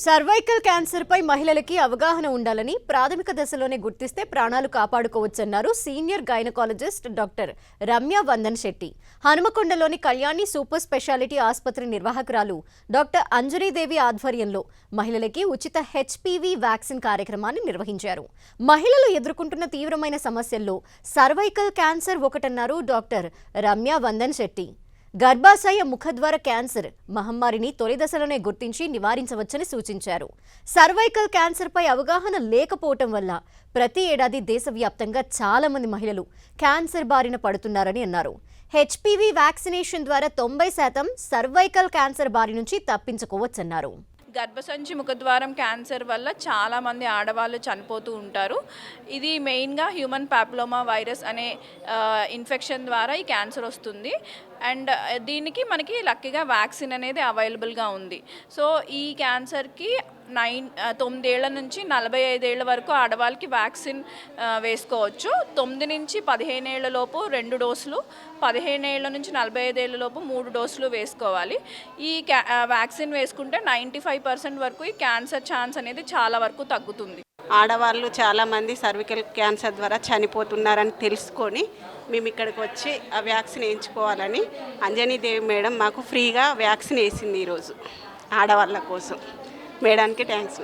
Cervical క్యాన్సర్పై మహిళలకి అవగాహన ఉండాలని ప్రాథమిక దశలోనే గుర్తిస్తే ప్రాణాలు కాపాడుకోవచ్చన్నారు senior gynaecologist doctor Ramya Vandan Shetty. హనుమకొండలోని Kalyani super speciality ఆసుపత్రి నిర్వాహకురాలు డాక్టర్ అంజనీదేవి ఆధ్వర్యంలో మహిళలకి ఉచిత హెచ్పివి వ్యాక్సిన్ కార్యక్రమాన్ని నిర్వహించారు. మహిళలు ఎదుర్కొంటున్న తీవ్రమైన సమస్యల్లో సర్వైకల్ క్యాన్సర్ ఒకటన్నారు డాక్టర్ రమ్య వందన్ శెట్టి. గర్భాశయ ముఖద్వార క్యాన్సర్ మహమ్మారిని తొలి దశలోనే గుర్తించి నివారించవచ్చని సూచించారు. సర్వైకల్ క్యాన్సర్పై అవగాహన లేకపోవటం వల్ల ప్రతి ఏడాది దేశవ్యాప్తంగా చాలామంది మహిళలు క్యాన్సర్ బారిన పడుతున్నారని అన్నారు. హెచ్పివి వ్యాక్సినేషన్ ద్వారా తొంభై శాతం సర్వైకల్ క్యాన్సర్ బారి నుంచి తప్పించుకోవచ్చన్నారు. గర్భసంచి ముఖద్వారం క్యాన్సర్ వల్ల చాలామంది ఆడవాళ్ళు చనిపోతూ ఉంటారు. ఇది మెయిన్గా హ్యూమన్ పాప్లోమా వైరస్ అనే ఇన్ఫెక్షన్ ద్వారా ఈ క్యాన్సర్ వస్తుంది. అండ్ దీనికి మనకి లక్కీగా వ్యాక్సిన్ అనేది అవైలబుల్గా ఉంది. సో ఈ క్యాన్సర్కి నైన్ తొమ్మిదేళ్ళ నుంచి నలభై ఐదేళ్ళ వరకు ఆడవాళ్ళకి వ్యాక్సిన్ వేసుకోవచ్చు. తొమ్మిది నుంచి పదిహేను ఏళ్ళ లోపు రెండు డోసులు పదిహేను ఏళ్ళ నుంచి నలభై ఐదేళ్ళ లోపు మూడు డోసులు వేసుకోవాలి. ఈ క్యా వ్యాక్సిన్ వేసుకుంటే నైంటీ ఫైవ్ పర్సెంట్ వరకు ఈ క్యాన్సర్ ఛాన్స్ అనేది చాలా వరకు తగ్గుతుంది. ఆడవాళ్ళు చాలామంది సర్వికల్ క్యాన్సర్ ద్వారా చనిపోతున్నారని తెలుసుకొని మేము ఇక్కడికి వచ్చి ఆ వ్యాక్సిన్ వేయించుకోవాలని అంజనీదేవి మేడం మాకు ఫ్రీగా వ్యాక్సిన్ వేసింది ఈరోజు ఆడవాళ్ళ కోసం. మేడానికి థ్యాంక్స్